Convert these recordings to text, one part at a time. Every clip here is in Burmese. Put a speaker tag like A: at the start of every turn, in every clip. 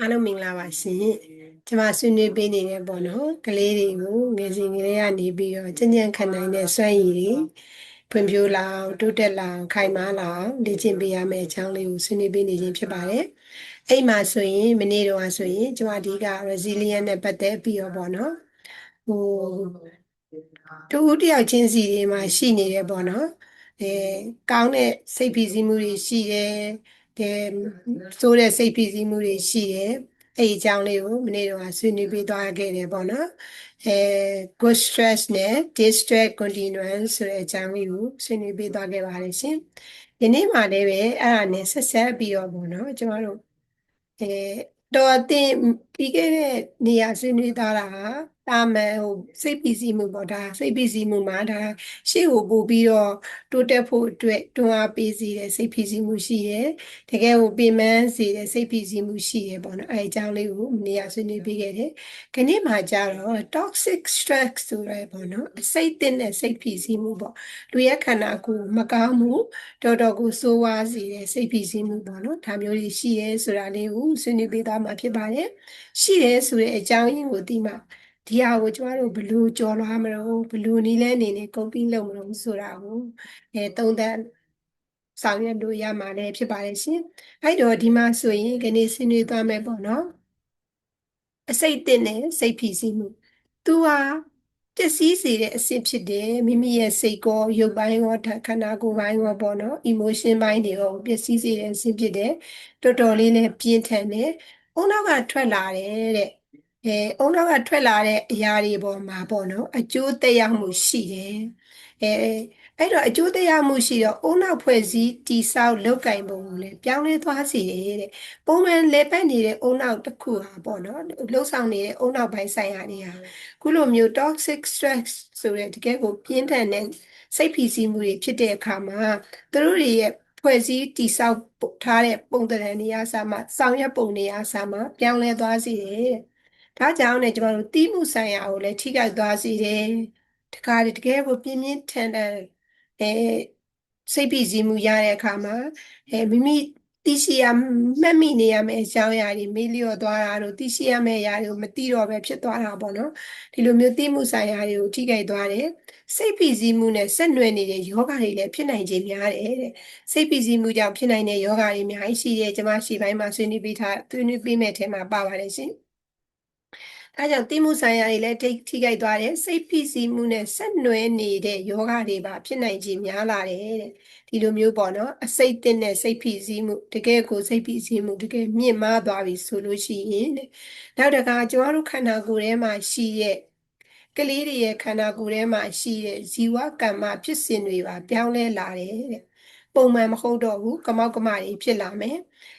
A: အားလုံးမင်္ဂလာပါရှင်ကျွန်မဆွေးနွေးပေးနေတယ်ပေါ့နော်ကလေးတွေကိုငယ်စဉ်ကလေးကနေပြီးတော့ကြင်ကြံခံနိုင်တဲ့စွမ်းရည်တွေဖွံ့ဖြိုးလာအောင်တိုးတက်လာအောင်ခိုင်မာလာအောင်လေ့ကျင့်ပေးရမယ့်အကြောင်းလေးကိုဆွေးနွေးပေးနေခြင်းဖြစ်ပါတယ်အဲ့မှာဆိုရင်မနေ့တော့ဆိုရင်ကျွန်မအဓိက resilient နဲ့ပတ်သက်ပြီးတော့ပေါ့နော်ဟိုတူတယောက်ချင်းစီတွေမှာရှိနေတယ်ပေါ့နော်အဲကောင်းတဲ့စိတ်ဖိစီးမှုတွေရှိတယ် တဲ့ဆိုးတဲ့စိတ်ဖိစီးမှုတွေရှိတယ်အဲ့ဒီအကြောင်းလေးကိုမနေ့တော့ဆွေးနွေးပေးသွားခဲ့တယ်ပေါ့နော်အဲ good stress နဲ့ distress continuance ဆိုတဲ့အကြောင်းလေးကိုဆွေးနွေးပေးသွားခဲ့ပါတယ်ရှင်ဒီနေ့မှလည်းပဲအဲ့ဒါနဲ့ဆက်ဆက်ပြီးတော့ပေါ့နော်ကျွန်တော်တို့အဲတော့အတင်ပြီးခဲ့တဲ့နေရာဆွေးနွေးသားတာဟာ တာမန်ဟိုစိတ်ပီစီမှုပေါ့ဒါစိတ်ပီစီမှုမှာဒါရှေ့ကိုပို့ပြီးတော့တိုးတက်ဖို့အတွက်တွန်းအားပေးစေတဲ့စိတ်ပီစီမှုရှိတယ်တကယ်ကိုပင်ပန်းစေတဲ့စိတ်ပီစီမှုရှိတယ်ပေါ့နော်အဲအကြောင်းလေးကိုနေရာဆွေးနွေးပေးခဲ့တယ်ခဏမှကြာတော့ toxic stress ဆိုရဲပေါ့နော်အစိတ်တင်တဲ့စိတ်ပီစီမှုပေါ့လူရဲ့ခန္ဓာကိုယ်မကောင်းမှုတော်တော်ကိုဆိုးဝါးစေတဲ့စိတ်ပီစီမှုပေါ့နော်ဒါမျိုးတွေရှိရဲဆိုတာလေးကိုဆွေးနွေးပေးသွားမှာဖြစ်ပါတယ်ရှိရဲဆိုတဲ့အကြောင်းရင်းကိုသိမှ ဒီဟာကိုကျမတို့ဘယ်လိုကြော်လွှားမလို့ဘယ်လိုနည်းလဲအနေနဲ့ကုန်ပြီးလုပ်မလို့ဆိုတာကိုအဲသုံးသပ်ဆောင်ရွက်လို့ရမှာလည်းဖြစ်ပါတယ်ရှင်အဲ့တော့ဒီမှာဆိုရင်ခဏဆွေးနွေးသွားမယ်ပေါ့နော်အစိတ်တင်တဲ့စိတ်ဖိစီးမှုသူဟာပျက်စီးစေတဲ့အဆင့်ဖြစ်တယ်မိမိရဲ့စိတ်ကောရုပ်ပိုင်းရောခန္ဓာကိုယ်ပိုင်းရောပေါ့နော် emotion ပိုင်းတွေရောပျက်စီးစေတဲ့အဆင့်ဖြစ်တယ်တော်တော်လေးလည်းပြင်းထန်တယ်အုံနောက်ကထွက်လာတယ်တဲ့ အဲအုံနောက်ကထွက်လာတဲ့အရာတွေပေါ်မှာပေါ့နော်အကျိုးသက်ရောက်မှုရှိတယ်အဲအဲ့တော့အကျိုးတရားမှုရှိတော့အုံနောက်ဖွဲ့စည်းတိဆောက်လောက်ကင်ပုံကိုလည်းပြောင်းလဲသွားစေတယ်တဲ့ပုံမှန်လဲပတ်နေတဲ့အုံနောက်တစ်ခုဟာပေါ့နော်လှုပ်ဆောင်နေတဲ့အုံနောက်ပိုင်းဆိုင်ရာတွေဟာခုလိုမျိုး toxic stress ဆိုတဲ့တကယ်ကိုပြင်းထန်တဲ့စိတ်ဖိစီးမှုတွေဖြစ်တဲ့အခါမှာသူတို့တွေရဲ့ဖွဲ့စည်းတိဆောက်ထားတဲ့ပုံသဏ္ဍာန်နေရာစာမှာဆောင်ရွက်ပုံနေရာစာမှာပြောင်းလဲသွားစေတယ် ဒါကြောင့်လည်းကျွန်တော်တို့တီးမှုဆိုင်ရာကိုလည်းထိခိုက်သွားစေတယ်တခါတကယ်ကိုပြင်းပြင်းထန်ထန်အဲစိတ်ဖိစီးမှုရတဲ့အခါမှာအဲမိမိသိရှိရမှတ်မိနေရမယ့်အကြောင်းအရာတွေမေ့လျော့သွားတာတို့သိရှိရမယ့်အရာတွေကိုမသိတော့ပဲဖြစ်သွားတာပေါ့နော်ဒီလိုမျိုးသိမှုဆိုင်ရာတွေကိုထိခိုက်သွားတယ်စိတ်ဖိစီးမှုနဲ့ဆက်နွယ်နေတဲ့ယောဂတွေလည်းဖြစ်နိုင်ခြင်းများတယ်တဲ့စိတ်ဖိစီးမှုကြောင့်ဖြစ်နိုင်တဲ့ယောဂတွေအများကြီးရှိတယ်ကျွန်မရှိပိုင်းမှာဆွေးနွေးပေးထားဆွေးနွေးပေးမဲ့အထက်မှာပါပါတယ်ရှင် ဒါကြောင့်တိမှုဆိုင်ရာတွေလည်းထိထိခိုက်သွားတယ်စိတ်ဖိစီးမှုနဲ့ဆက်နွယ်နေတဲ့ယောဂတွေပါဖြစ်နိုင်ခြင်းများလာတယ်တဲ့ဒီလိုမျိုးပေါ့နော်အစိတ်တင်တဲ့စိတ်ဖိစီးမှုတကယ်ကိုစိတ်ဖိစီးမှုတကယ်မြင့်မားသွားပြီဆိုလို့ရှိရင်တဲ့နောက်တခါကျမတို့ခန္ဓာကိုယ်ထဲမှာရှိတဲ့ကလေးတွေရဲ့ခန္ဓာကိုယ်ထဲမှာရှိတဲ့ဇီဝကမ္မဖြစ်စဉ်တွေပါပြောင်းလဲလာတယ်တဲ့ ပုံမှန်မဟုတ်တော့ဘူးကမောက်ကမတွေဖြစ်လာမယ်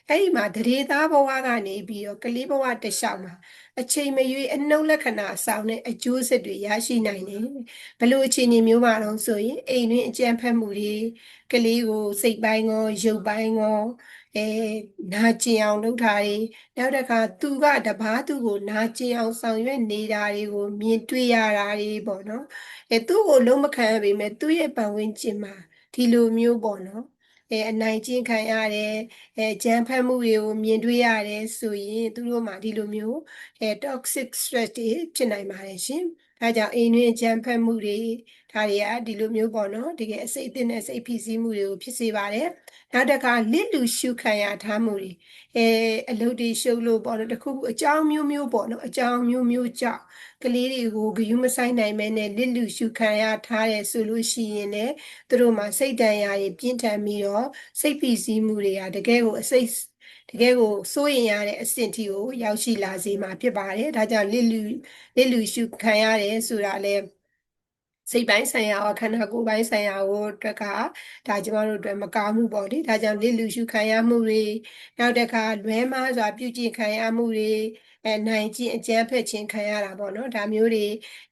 A: အဲ့ဒီမှာတရေသားဘဝကနေပြီးတော့ကလေးဘဝတစ်လျှောက်မှာအချိန်မရွေးအနှုတ်လက္ခဏာဆောင်တဲ့အကျိုးဆက်တွေရရှိနိုင်တယ်ဘလို့အခြေအနေမျိုးမှာတော့ဆိုရင်အိမ်တွင်းအကြံဖက်မှုတွေကလေးကိုစိတ်ပိုင်းရောရုပ်ပိုင်းရောအဲနာကျင်အောင်လုပ်တာတွေနောက်တစ်ခါသူကတပားသူကိုနာကျင်အောင်ဆောင်ရွက်နေတာတွေကိုမြင်တွေ့ရတာတွေပေါ့နော်အဲသူ့ကိုလုံးမခံရပေမဲ့သူ့ရဲ့ပတ်ဝန်းကျင်မှာ ဒီလိုမျိုးပေါ့နော်အဲအနိုင်ကျင့်ခံရတယ်အဲကြမ်းဖက်မှုတွေကိုမြင်တွေ့ရတယ်ဆိုရင်သူတို့မှာဒီလိုမျိုးအဲ toxic stress တွေဖြစ်နိုင်ပါတယ်ရှင် ဒါကြောင့်အိမ်တွင်းကြမ်းဖက်မှုတွေဒါတွေကဒီလိုမျိုးပေါ့နော်တကယ်အစိတ်အသင့်နဲ့စိတ်ဖိစီးမှုတွေကိုဖြစ်စေပါတယ်နောက်တစ်ခါလစ်လူရှုခံရထားမှုတွေအဲအလုပ်တွေရှုပ်လို့ပေါ့နော်တခုခုအကြောင်းမျိုးမျိုးပေါ့နော်အကြောင်းမျိုးမျိုးကြောင့်ကလေးတွေကိုဂယုမဆိုင်နိုင်မဲနဲ့လစ်လူရှုခံရထားတယ်ဆိုလို့ရှိရင်လည်းသူတို့မှာစိတ်တန်ရာတွေပြင်းထန်ပြီးတော့စိတ်ဖိစီးမှုတွေကတကယ်ကိုအစိတ် တကယ်ကိုစိုးရင်ရတဲ့အဆင့်ထိကိုရောက်ရှိလာစေမှာဖြစ်ပါတယ်ဒါကြောင့်လစ်လူလစ်လူရှုခံရတယ်ဆိုတာလည်းစိတ်ပိုင်းဆိုင်ရာရောခန္ဓာကိုယ်ပိုင်းဆိုင်ရာကိုအတွက်ကဒါကျမတို့အတွက်မကောင်းမှုပေါ့လေဒါကြောင့်လစ်လူရှုခံရမှုတွေနောက်တစ်ခါလွဲမှားစွာပြုကျင့်ခံရမှုတွေ အဲနိုင်ခြင်းအကျန်းဖက်ခြင်းခံရတာပေါ့နော်ဒါမျိုးတွေ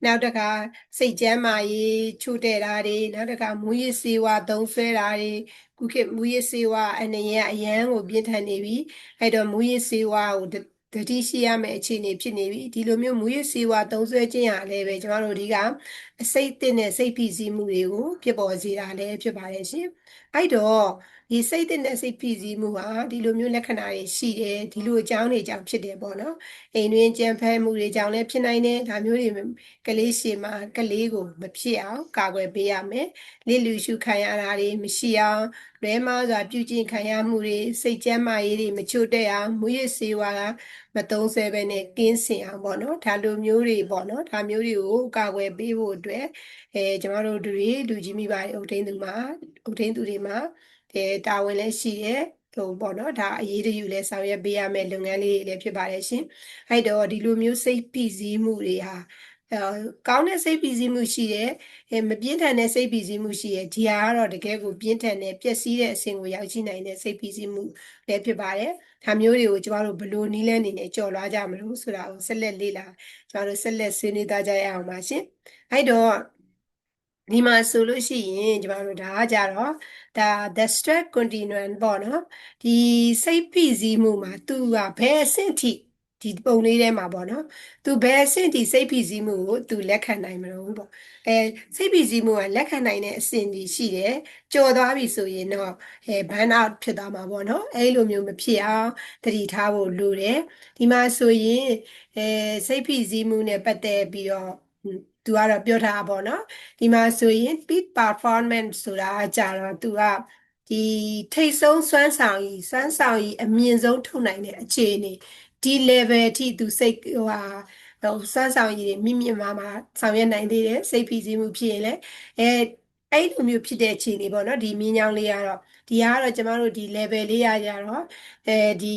A: နောက်တစ်ခါစိတ်ကျမ်းမာရေးချို့တဲ့တာတွေနောက်တစ်ခါမူရစ်စေဝါသုံးဆွဲတာတွေခုခေတ်မူရစ်စေဝါအနေနဲ့အရန်ကိုပြင်းထန်နေပြီအဲ့တော့မူရစ်စေဝါကိုတတိရှိရမယ့်အခြေအနေဖြစ်နေပြီဒီလိုမျိုးမူရစ်စေဝါသုံးဆွဲခြင်းရလည်းပဲကျမတို့ဒီကအစိတ်တစ်နဲ့စိတ်ဖိစီးမှုတွေကိုဖြစ်ပေါ်စေတာလည်းဖြစ်ပါတယ်ရှင်အဲ့တော့ ဒီစိတ်တဲ့စိတ်ဖိစီးမှုဟာဒီလိုမျိုးလက္ခဏာတွေရှိတယ်ဒီလိုအကြောင်းတွေကြောင့်ဖြစ်တယ်ပေါ့နော်အိမ်တွင်းကြံဖဲမှုတွေကြောင့်လည်းဖြစ်နိုင်တယ်ဒါမျိုးတွေကလေးရှည်မှာကလေးကိုမဖြစ်အောင်ကာကွယ်ပေးရမယ်လစ်လူရှုခံရတာတွေမရှိအောင်လွဲမားစွာပြုကျင့်ခံရမှုတွေစိတ်ကြမ်းမာရေးတွေမချို့တဲ့အောင်မူရစ်စေဝါကမသုံးဆဲပဲနဲ့ကင်းစင်အောင်ပေါ့နော်ဒါလိုမျိုးတွေပေါ့နော်ဒါမျိုးတွေကိုကာကွယ်ပေးဖို့အတွက်အဲကျမတို့တွေလူကြီးမိဘတွေအုပ်ထိန်းသူမှာအုပ်ထိန်းသူတွေမှာ အဲတာဝန်လည်းရှိရဲ့ဟိုပေါ့နော်ဒါအရေးတယူလဲဆောင်ရွက်ပေးရမယ့်လုပ်ငန်းလေးတွေလည်းဖြစ်ပါတယ်ရှင်အဲ့တော့ဒီလိုမျိုးစိတ်ဖိစီးမှုတွေဟာအဲကောင်းတဲ့စိတ်ဖိစီးမှုရှိတယ်အဲမပြင်းထန်တဲ့စိတ်ဖိစီးမှုရှိတယ်ဒီဟာကတော့တကယ်ကိုပြင်းထန်တဲ့ပျက်စီးတဲ့အဆင့်ကိုရောက်ရှိနိုင်တဲ့စိတ်ဖိစီးမှုလည်းဖြစ်ပါတယ်ဒါမျိုးတွေကိုကျမတို့ဘလို့နီးလန်းနေနဲ့ကြော်လွှားကြမလို့ဆိုတာကိုဆက်လက်လေ့လာကျမတို့ဆက်လက်ဆွေးနွေးသားကြရအောင်ပါရှင်အဲ့တော့ ဒီမှာဆိုလို့ရှိရင်ကျမတို့ဒါကကြတော့ဒါ the stress continuum ပေါ့နော်ဒီစိတ်ဖိစီးမှုမှာသူကဘယ်အဆင့်ထိဒီပုံလေးထဲမှာပေါ့နော်သူဘယ်အဆင့်ထိစိတ်ဖိစီးမှုကိုသူလက်ခံနိုင်မလို့ပေါ့အဲစိတ်ဖိစီးမှုကလက်ခံနိုင်တဲ့အဆင့်ကြီးရှိတယ်ကြော်သွားပြီဆိုရင်တော့အဲ burn out ဖြစ်သွားမှာပေါ့နော်အဲလိုမျိုးမဖြစ်အောင်တတိထားဖို့လိုတယ်ဒီမှာဆိုရင်အဲစိတ်ဖိစီးမှုနဲ့ပတ်သက်ပြီးတော့ သူကတော့ပြောထားပါပေါ့နော်ဒီမှာဆိုရင် peak performance ဆိုတာကြတော့သူကဒီထိတ်ဆုံးစွမ်းဆောင်ရည်စွမ်းဆောင်ရည်အမြင့်ဆုံးထုတ်နိုင်တဲ့အခြေအနေဒီ level အထိသူစိတ်ဟိုဟာဟိုစွမ်းဆောင်ရည်တွေမြင့်မြင့်မားမားဆောင်ရွက်နိုင်သေးတယ်စိတ်ဖိစီးမှုဖြစ်ရင်လည်းအဲအဲ့လိုမျိုးဖြစ်တဲ့အခြေအနေပေါ့နော်ဒီမြင်းချောင်းလေးကတော့ဒီကတော့ကျမတို့ဒီ level လေးရကြတော့အဲဒီ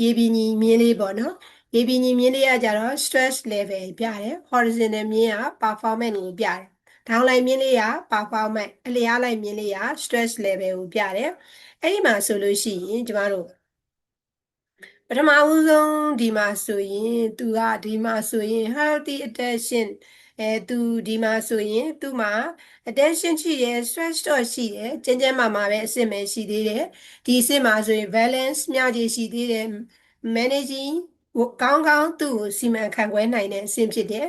A: ရေပြင်ညီမြင်းလေးပေါ့နော် ရေပြင်ညီမြင်းလေးကကြတော့ stress level ပြတယ် horizontal မြင်းက performance ကိုပြတယ် downline မြင်းလေးက performance အလျားလိုက်မြင်းလေးက stress level ကိုပြတယ်အဲ့ဒီမှာဆိုလို့ရှိရင်ကျမတို့ပထမဦးဆုံးဒီမှာဆိုရင်သူကဒီမှာဆိုရင် healthy attention အဲသူဒီမှာဆိုရင်သူ့မှာ attention ရှိတယ် stress တော့ရှိတယ်ကျဉ်းကျဉ်းမာမာပဲအစစ်ပဲရှိသေးတယ်ဒီအစစ်မှာဆိုရင် balance မျှခြေရှိသေးတယ် managing ကောင်းကောင်းသူ့ကိုစီမံခန့်ခွဲနိုင်တဲ့အဆင့်ဖြစ်တယ်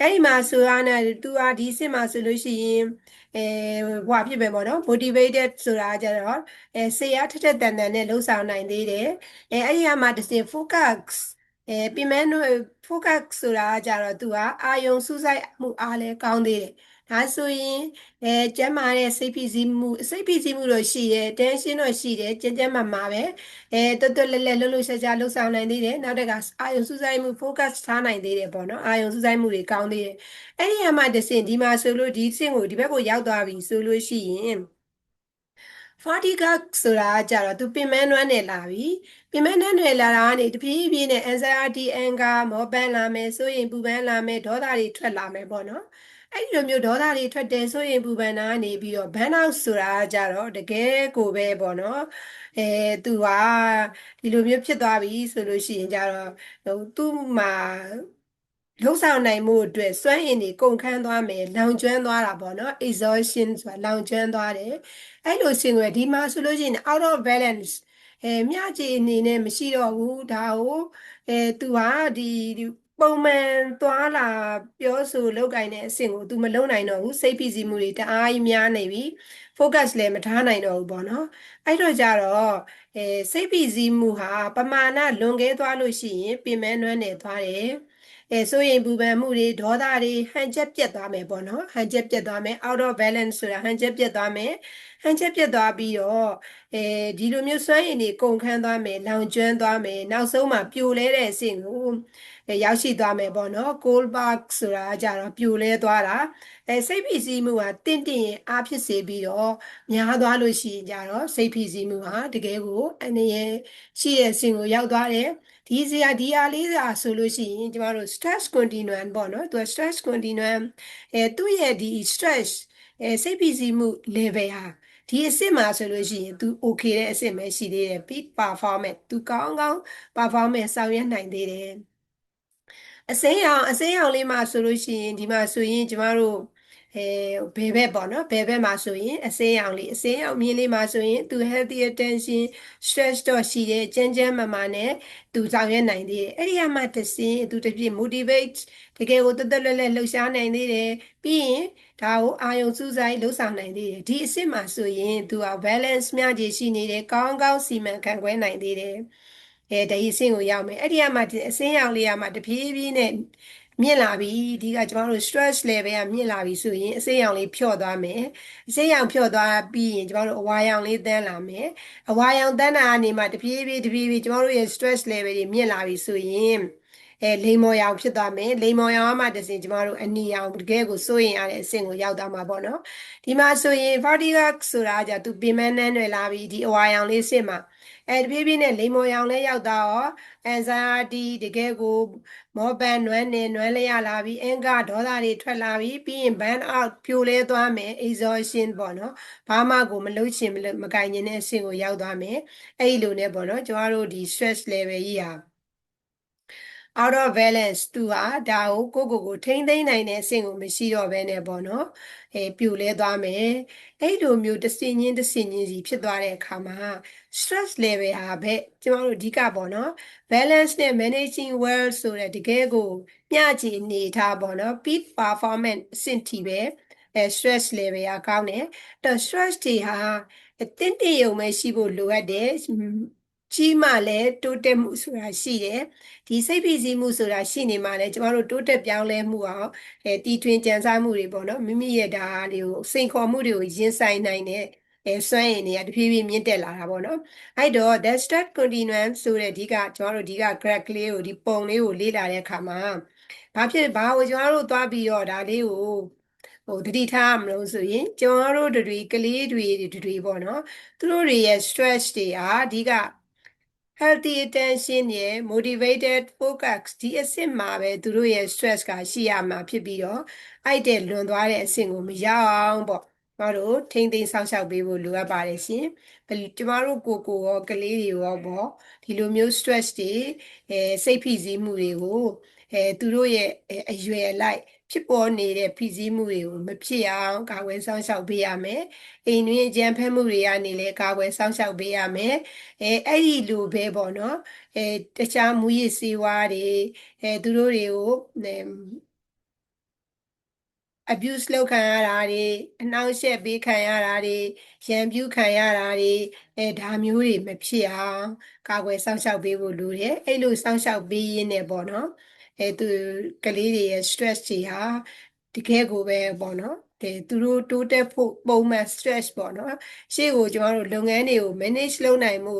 A: အဲ့ဒီမှာဆိုရတဲ့သူကဒီအဆင့်မှာဆိုလို့ရှိရင်အဲဟွာဖြစ်ပဲပေါ့နော် motivated ဆိုတာကြတော့အဲစေရထက်ထက်တန်တန်နဲ့လှုပ်ဆောင်နိုင်သေးတယ်အဲအဲ့ဒီမှာတစ်စင် focus အဲပြင်မဲ့ focus ဆိုတာကြတော့သူကအာယုံစူးစိုက်မှုအားလည်းကောင်းသေးတယ် ဒါဆိုရင်အဲကျမ်းမာတဲ့စိတ်ဖိစီးမှုစိတ်ဖိစီးမှုတော့ရှိတယ် tension တော့ရှိတယ်ကြမ်းကြမ်းမာမာပဲအဲတွတ်တွတ်လက်လက်လှုပ်လှုပ်ရှားရှားလှုပ်ဆောင်နိုင်သေးတယ်နောက်တကအာယုံစူးစိုက်မှု focus ထားနိုင်သေးတယ်ပေါ့နော်အာယုံစူးစိုက်မှုတွေကောင်းသေးတယ်အဲ့ဒီအမှတစ်စင်ဒီမှာဆိုလို့ဒီစင်ကိုဒီဘက်ကိုရောက်သွားပြီဆိုလို့ရှိရင် fatigue ဆိုတာကြတော့သူပင်မနှွမ်းနေလာပြီပင်မနှွမ်းနေလာတာကနေတပြေးပြေးနဲ့ anxiety anger မောပန်းလာမယ်ဆိုရင်ပူပန်းလာမယ်ဒေါသတွေထွက်လာမယ်ပေါ့နော် အဲ့ဒီလိုမျိုးဒေါသတွေထွက်တယ်ဆိုရင်ပူပန်တာနေပြီးတော့ burn out ဆိုတာကြတော့တကယ်ကိုပဲပေါ့နော်အဲသူကဒီလိုမျိုးဖြစ်သွားပြီဆိုလို့ရှိရင်ကြတော့ဟိုသူ့မှာလှုပ်ဆောင်နိုင်မှုအတွက်စွမ်းအင်တွေကုန်ခန်းသွားမယ်လောင်ကျွမ်းသွားတာပေါ့နော် exhaustion ဆိုတာလောင်ကျွမ်းသွားတယ်အဲ့လိုဆင်ွယ်ဒီမှာဆိုလို့ရှိရင် out of balance အဲမြကြည်အနေနဲ့မရှိတော့ဘူးဒါကိုအဲသူကဒီ ပုံမှန်သွားလာပြောဆိုလုပ်ကိုင်တဲ့အဆင့်ကို तू မလုပ်နိုင်တော့ဘူးစိတ်ဖိစီးမှုတွေတအားကြီးများနေပြီ focus လည်းမထားနိုင်တော့ဘူးပေါ့နော်အဲ့တော့ကြတော့အဲစိတ်ဖိစီးမှုဟာပမာဏလွန်ကဲသွားလို့ရှိရင်ပြင်မဲနွမ်းနေသွားတယ်အဲဆိုရင်ပူပန်မှုတွေဒေါသတွေဟန်ချက်ပြတ်သွားမယ်ပေါ့နော်ဟန်ချက်ပြတ်သွားမယ် out of balance ဆိုတာဟန်ချက်ပြတ်သွားမယ်ဟန်ချက်ပြတ်သွားပြီးတော့အဲဒီလိုမျိုးစွမ်းရည်တွေကုန်ခန်းသွားမယ်လောင်ကျွမ်းသွားမယ်နောက်ဆုံးမှာပြိုလဲတဲ့အဆင့်ကို ရောက်ရှိသွားမယ်ပေါ့နော် cold bark ဆိုတာကြတော့ပြိုလဲသွားတာအဲစိတ်ဖိစီးမှုဟာတင့်တင့်ရင်အားဖြစ်စေပြီးတော့များသွားလို့ရှိရင်ကြတော့စိတ်ဖိစီးမှုဟာတကယ်ကိုအနေရရှိတဲ့ဆင်ကိုရောက်သွားတယ်ဒီစရာဒီအားလေးစာဆိုလို့ရှိရင်ကျမတို့ stress continuum ပေါ့နော်သူက stress continuum အဲသူ့ရဲ့ဒီ stress အဲစိတ်ဖိစီးမှု level ဟာဒီအစ်စ်မှာဆိုလို့ရှိရင် तू okay တဲ့အစ်စ်ပဲရှိသေးတယ် peak performance तू ကောင်းကောင်း performance ဆောင်ရွက်နိုင်သေးတယ် အစိမ်းရောင်အစိမ်းရောင်လေးမှာဆိုလို့ရှိရင်ဒီမှာဆိုရင်ကျမတို့အဲအဲဘယ်ဘက်ပေါ့နော်ဘယ်ဘက်မှာဆိုရင်အစိမ်းရောင်လေးအစိမ်းရောင်မြင်းလေးမှာဆိုရင်သူ healthy attention stress တော့ရှိတယ်ကြမ်းကြမ်းမာမာနဲ့သူဆောင်ရွက်နိုင်သေးတယ်အဲ့ဒီအမှတစ်စင်းသူတစ်ပြည့် motivate တကယ်ကိုတက်တက်လက်လက်လှုပ်ရှားနိုင်သေးတယ်ပြီးရင်ဒါကိုအာယုံစူးစိုက်လှုပ်ဆောင်နိုင်သေးတယ်ဒီအစ်စ်မှာဆိုရင်သူက balance မျှခြေရှိနေတယ်ကောင်းကောင်းစီမံခန့်ခွဲနိုင်သေးတယ် အဲဒီအဆင့်ကိုရောက်မယ်အဲ့ဒီအမှအစင်းရောင်လေးကမှတဖြည်းဖြည်းနဲ့မြင့်လာပြီဒီကကျွန်တော်တို့ stress level ကမြင့်လာပြီဆိုရင်အစိမ်းရောင်လေးဖြော့သွားမယ်အစိမ်းရောင်ဖြော့သွားပြီးရင်ကျွန်တော်တို့အဝါရောင်လေးတန်းလာမယ်အဝါရောင်တန်းတာကနေမှတပြေးပြေးတပြေးပြေးကျွန်တော်တို့ရဲ့ stress level တွေမြင့်လာပြီဆိုရင် အဲလိမ်မော်ရောင်ဖြစ်သွားမယ်လိမ်မော်ရောင်အမှတစင်ကျမတို့အနီရောင်တကယ်ကိုစိုးရင်ရတဲ့အဆင့်ကိုရောက်သွားမှာပေါ့နော်ဒီမှာဆိုရင် vertigo ဆိုတာじゃသူပင်မနှန်းတွေလာပြီဒီအဝါရောင်လေးစစ်မှာအဲတပြေးပြေးနဲ့လိမ်မော်ရောင်လေးရောက်တော့ anxiety တကယ်ကိုမောပန်းနွမ်းနေနွမ်းလျလာပြီးအင်္ဂဒေါသတွေထွက်လာပြီးပြီးရင် burn out ပြိုလဲသွားမယ် exhaustion ပေါ့နော်ဘာမှကိုမလုပ်ချင်မလုပ်မကင်ခြင်းတဲ့အဆင့်ကိုရောက်သွားမယ်အဲ့ဒီလိုနဲ့ပေါ့နော်ကျမတို့ဒီ stress level ကြီးဟာ out of balance သူဟာဒါကိုကိုကိုကိုထိမ့်သိမ့်နိုင်တဲ့အဆင့်ကိုမရှိတော့ဘဲနဲ့ပေါ့နော်အဲပြိုလဲသွားမယ်အဲ့လိုမျိုးတစ်စင်ချင်းတစ်စင်ချင်းစီဖြစ်သွားတဲ့အခါမှာ stress level ဟာဘက်ကျမတို့အဓိကပေါ့နော် balance နဲ့ managing well ဆိုတဲ့တကယ်ကိုမျှခြေအနေထားပေါ့နော် peak performance အဆင့်ထိပဲအဲ stress level ကကောင်းတယ်တော့ stress တွေဟာအသင့်တရုံပဲရှိဖို့လိုအပ်တယ် ကြီးမှလည်းတိုးတက်မှုဆိုတာရှိတယ်ဒီစိတ်ဖိစီးမှုဆိုတာရှိနေမှလည်းကျမတို့တိုးတက်ပြောင်းလဲမှုအောင်အဲတီထွင်ကြံစားမှုတွေပေါ့နော်မိမိရဲ့ဒါတွေကိုစိန်ခေါ်မှုတွေကိုရင်ဆိုင်နိုင်တဲ့အဲစွမ်းရည်တွေကတဖြည်းဖြည်းမြင့်တက်လာတာပေါ့နော်အဲ့တော့ that start continuum ဆိုတဲ့ဒီကကျမတို့ဒီက graph ကလေးကိုဒီပုံလေးကိုလေ့လာတဲ့အခါမှာဘာဖြစ်ဘာကိုကျမတို့သွားပြီးတော့ဒါလေးကိုဟိုတတိထားမလို့ဆိုရင်ကျွန်တော်တို့တွေကလေးတွေတွေပေါ့နော်သူတို့တွေရဲ့ stress တွေဟာအဓိက healthy attention ရဲ့ motivated focus ဒီအဆင့်မှာပဲသူတို့ရဲ့ stress ကရှိရမှာဖြစ်ပြီးတော့အဲ့တဲ့လွန်သွားတဲ့အဆင့်ကိုမရောက်အောင်ပေါ့ကျမတို့ထိမ့်သိမ်းဆောက်ရှောက်ပေးဖို့လိုအပ်ပါတယ်ရှင်ဘယ်ကျမတို့ကိုကိုရောကလေးတွေရောပေါ့ဒီလိုမျိုး stress တွေအဲစိတ်ဖိစီးမှုတွေကိုအဲသူတို့ရဲ့အရွယ်လိုက် ဖြစ်ပေါ်နေတဲ့ဖိစီးမှုတွေကိုမဖြစ်အောင်ကာကွယ်စောင့်ရှောက်ပေးရမယ်။အိမ်တွင်းအကြံဖက်မှုတွေကနေလည်းကာကွယ်စောင့်ရှောက်ပေးရမယ်။အဲအဲ့ဒီလိုပဲပေါ့နော်။အဲတခြားမူရစ်စေဝါးတွေအဲသူတို့တွေကို abuse လုပ်ခံရတာတွေအနှောင့်အယှက်ပေးခံရတာတွေရန်ပြုခံရတာတွေအဲဒါမျိုးတွေမဖြစ်အောင်ကာကွယ်စောင့်ရှောက်ပေးဖို့လိုတယ်။အဲ့လိုစောင့်ရှောက်ပေးရင်းနဲ့ပေါ့နော်။ အဲသူကလေးတွေရဲ့ stress တွေဟာတကယ်ကိုပဲပေါ့နော်တဲ့သူတို့တိုးတက်ဖို့ပုံမှန် stress ပေါ့နော်ရှေ့ကိုကျွန်တော်တို့လုပ်ငန်းတွေကို manage လုပ်နိုင်မှု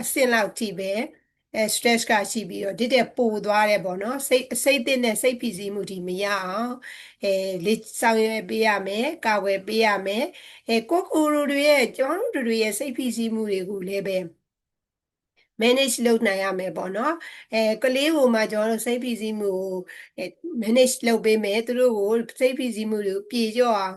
A: အဆင့်လောက်ထိပဲအဲ stress ကရှိပြီးတော့ဒီတဲ့ပိုသွားတယ်ပေါ့နော်စိတ်စိတ်တဲ့နဲ့စိတ်ဖိစီးမှုဒီမရအောင်အဲလေဆောင်ရွက်ပေးရမယ်ကာကွယ်ပေးရမယ်အဲကိုကိုတို့ရဲ့ကျွန်တော်တို့တွေရဲ့စိတ်ဖိစီးမှုတွေကိုလည်းပဲ manage လုပ်နိုင်ရမယ်ပေါ့နော်အဲကလေးကိုမှကျွန်တော်တို့စိတ်ဖိစီးမှုကို manage လုပ်ပေးမယ်သူတို့ကိုစိတ်ဖိစီးမှုတွေကိုပြေကျော့အောင်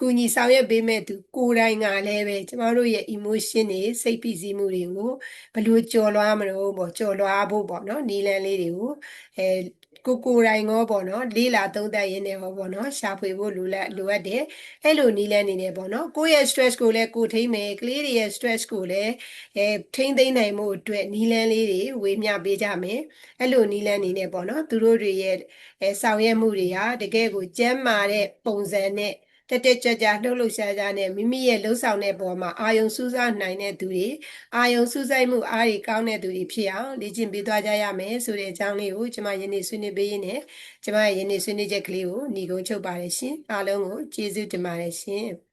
A: ကူညီဆောင်ရွက်ပေးမဲ့သူကိုယ်တိုင်ကလည်းပဲကျမတို့ရဲ့ emotion တွေစိတ်ဖိစီးမှုတွေကိုဘယ်လိုကြော်လွှားမလို့ပေါ့ကြော်လွှားဖို့ပေါ့နော်နီလန်လေးတွေကိုအဲ ကိုကိုယ်တိုင်ရောပေါ့နော်လေးလာသုံးသပ်ရင်းနဲ့ဟောပေါ့နော်ရှာဖွေဖို့လိုလက်လိုအပ်တယ်အဲ့လိုနီးလဲနေနေပေါ့နော်ကိုယ့်ရဲ့ stress ကိုလည်းကိုထိမ့်မယ်ကလေးတွေရဲ့ stress ကိုလည်းအဲထိမ့်သိမ့်နိုင်မှုအတွက်နီးလန်းလေးတွေဝေမျှပေးကြမယ်အဲ့လိုနီးလန်းနေနေပေါ့နော်သူတို့တွေရဲ့အဲဆောင်ရွက်မှုတွေဟာတကယ်ကိုကျန်းမာတဲ့ပုံစံနဲ့ တက်တက်ကြွကြွလှုပ်လှုပ်ရှားရှားနဲ့မိမိရဲ့လှုပ်ဆောင်တဲ့ပေါ်မှာအာယုံစူးစိုက်နိုင်တဲ့သူတွေအာယုံစူးစိုက်မှုအားတွေကောင်းတဲ့သူတွေဖြစ်အောင်လေ့ကျင့်ပေးသွားကြရမယ်ဆိုတဲ့အကြောင်းလေးကိုကျွန်မယနေ့ဆွေးနွေးပေးရင်းနဲ့ကျွန်မရဲ့ယနေ့ဆွေးနွေးချက်ကလေးကိုညီကုန်းချုပ်ပါတယ်ရှင်အားလုံးကိုကျေးဇူးတင်ပါတယ်ရှင်